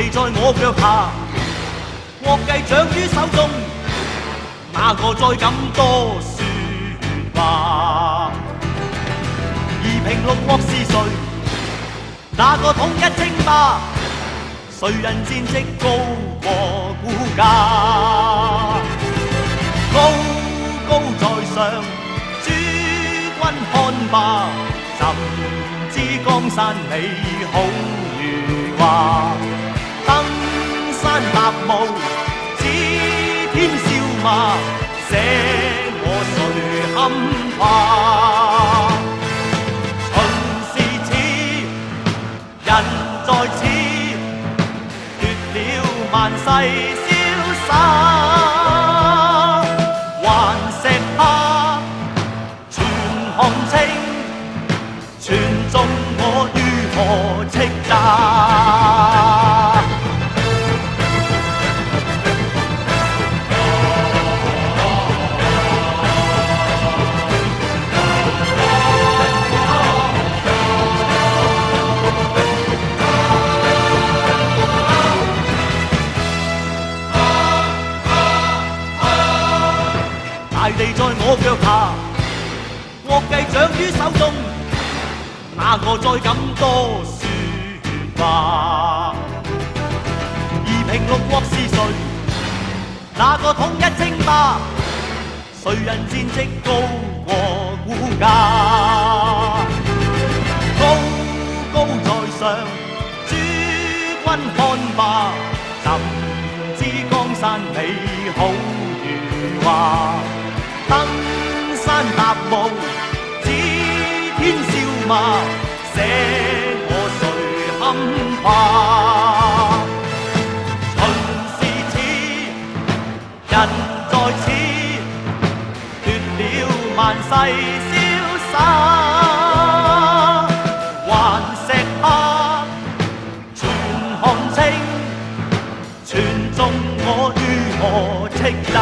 地在我脚下，国计掌于手中，哪个再敢多说话？二平六国是谁？哪个统一称霸？谁人战绩高过孤家？高高在上，诸君看罢，怎知江山美好如画？傲，指天笑骂，写我谁堪怕？群是此，人在此，夺了万世潇洒。还石刻，全看清，全中我如何叱咤？地在我脚下，國計掌于手中，哪个再敢多说话？而平六国是谁？哪个统一称霸？谁人战绩高過股價？高高在上，诸君看吧，怎知江山美好如画？登山踏雾，指天笑罵，捨我誰堪怕？秦是此，人在此，奪了萬世瀟灑。還石刻，全看清，全縱我如何叱咤？